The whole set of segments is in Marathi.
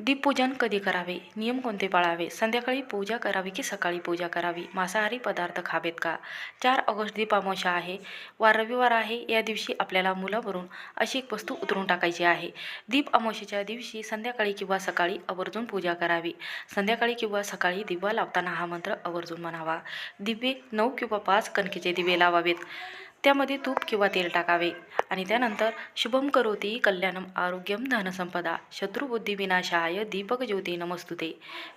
दीपपूजन कधी करावे? नियम कोणते पाळावे? संध्याकाळी पूजा करावी की सकाळी पूजा करावी? मांसाहारी पदार्थ खावेत का? चार ऑगस्ट दीपामोशा आहे. वा रविवार आहे. या दिवशी आपल्याला मुलावरून अशी एक वस्तू उतरून टाकायची आहे. दीप अमावस्येच्या दिवशी संध्याकाळी किंवा सकाळी आवर्जून पूजा करावी. संध्याकाळी किंवा सकाळी दिवा लावताना हा मंत्र आवर्जून म्हणावा. दिवे नऊ किंवा पाच कणकेचे दिवे लावावेत. त्यामध्ये तूप किंवा तेल टाकावे. आणि त्यानंतर शुभम करोती कल्याणम आरोग्यम धनसंपदा शत्रुबुद्धी विनाशाय दीपक ज्योती नमस्तुते.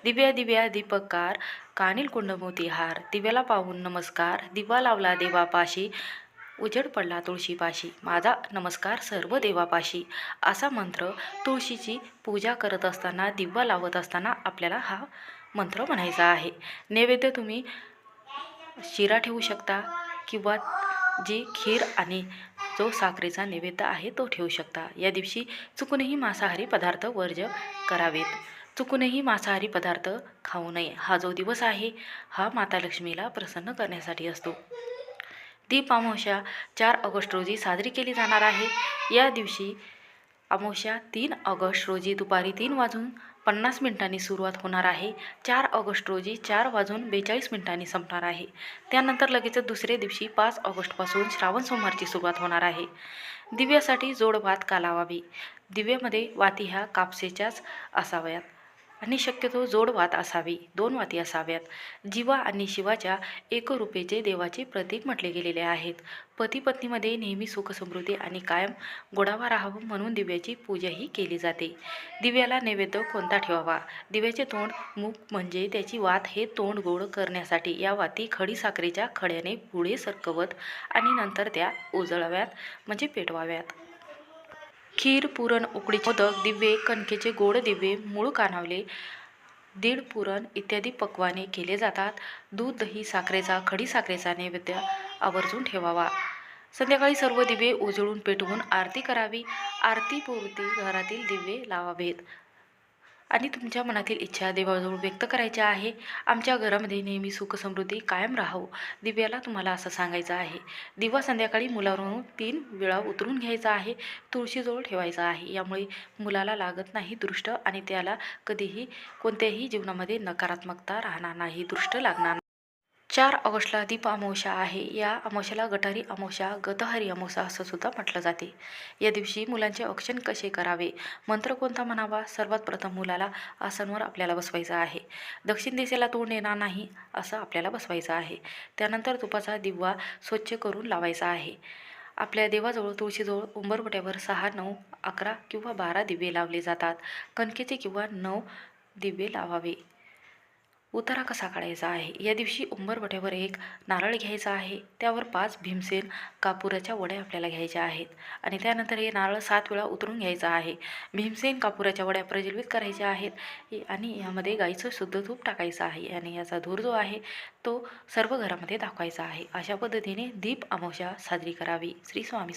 दिव्या दिव्या दीपककार कानिल कुंडमोती हार दिव्याला पाहून नमस्कार दिवा लावला देवापाशी उजेड पडला तुळशीपाशी. माझा नमस्कार सर्व देवापाशी. असा मंत्र तुळशीची पूजा करत असताना दिवा लावत असताना आपल्याला हा मंत्र म्हणायचा आहे. नैवेद्य तुम्ही शिरा ठेवू शकता किंवा जी खीर आणि जो साखरेचा नैवेद्य आहे तो ठेवू शकता. या दिवशी चुकूनही मांसाहारी पदार्थ वर्ज करावेत. चुकूनही मांसाहारी पदार्थ खाऊ नये. हा जो दिवस आहे हा माता लक्ष्मीला प्रसन्न करण्यासाठी असतो. दीप अमावस्या चार ऑगस्ट रोजी साजरी केली जाणार आहे. या दिवशी अमावस्या तीन ऑगस्ट रोजी दुपारी तीन वाजून पन्नास मिनिटांनी सुरुवात होणार आहे. चार ऑगस्ट रोजी चार वाजून बेचाळीस मिनिटांनी संपणार आहे. त्यानंतर लगेचच दुसऱ्या दिवशी पाच ऑगस्टपासून श्रावण सोमवारची सुरुवात होणार आहे. दिव्यासाठी जोड भात का लावावी दिव्यामध्ये वाती ह्या कापसेच्याच असाव्यात. आणि शक्यतो जोड वात असावी. दोन वाती असाव्यात. जीवा आणि शिवाच्या एकरूपेचे देवाचे प्रतीक म्हटले गेलेले आहेत. पती पत्नीमध्ये नेहमी सुखसमृद्धी आणि कायम गोडावा राहावं म्हणून दिव्याची पूजाही केली जाते. दिव्याला नैवेद्य कोणता ठेवावा? दिव्याचे तोंड मूक म्हणजे त्याची वात हे तोंड गोड करण्यासाठी या वाती खडी साखरेच्या खड्याने पुढे सरकवत आणि नंतर त्या उजळव्यात म्हणजे पेटवाव्यात. खीर पुरण उकडीचे मोदक दिवे कणकेचे गोड दिवे मूळ कानावले दीड पुरण इत्यादी पक्वाने केले जातात. दूध दही साखरेचा खडी साखरेचा नैवेद्य आवर्जून ठेवावा. संध्याकाळी सर्व दिवे उजळून पेटवून आरती करावी. आरतीपुरती घरातील दिवे लावावेत. आणि तुमच्या मनातील इच्छा देवाजवळ व्यक्त करायच्या आहे. आमच्या घरामध्ये नेहमी सुख समृद्धी कायम राहावं. दिव्याला तुम्हाला असं सांगायचं आहे. दिवा संध्याकाळी मुलावरून तीन वेळा उतरून घ्यायचा आहे. तुळशीजवळ ठेवायचा आहे. यामुळे मुलाला लागत नाही दृष्ट आणि त्याला कधीही कोणत्याही जीवनामध्ये नकारात्मकता राहणार नाही दृष्ट लागणार चार ऑगस्टला दीप अमावस्या आहे. या अमावश्याला गटारी अमावस्या गतहरी अमावस्या असं सुद्धा म्हटलं जाते. या दिवशी मुलांचे औक्षण कसे करावे? मंत्र कोणता म्हणावा? सर्वात प्रथम मुलाला आसनवर आपल्याला बसवायचं आहे. दक्षिण दिशेला तोंड येणार नाही असं आपल्याला बसवायचं आहे. त्यानंतर तुपाचा दिवा स्वच्छ करून लावायचा आहे. आपल्या देवाजवळ तुळशीजवळ उंबरवट्यावर सहा नऊ अकरा किंवा बारा दिवे लावले जातात. कणकेचे किंवा नऊ दिवे लावावे. उतारा कसा काढायचा आहे? या दिवशी उंबरवट्यावर एक नारळ घ्यायचा आहे. त्यावर पाच भीमसेन कापुराच्या वड्या आपल्याला घ्यायच्या आहेत आणि त्यानंतर हे नारळ सात वेळा उतरून घ्यायचं आहे. भीमसेन कापुराच्या वड्या प्रज्वलित करायच्या आहेत. आणि यामध्ये गाईचं शुद्ध तूप टाकायचं आहे आणि याचा धूर जो आहे तो सर्व घरामध्ये दाखवायचा आहे. अशा पद्धतीने दीप अमावस्या साजरी करावी. श्री स्वामी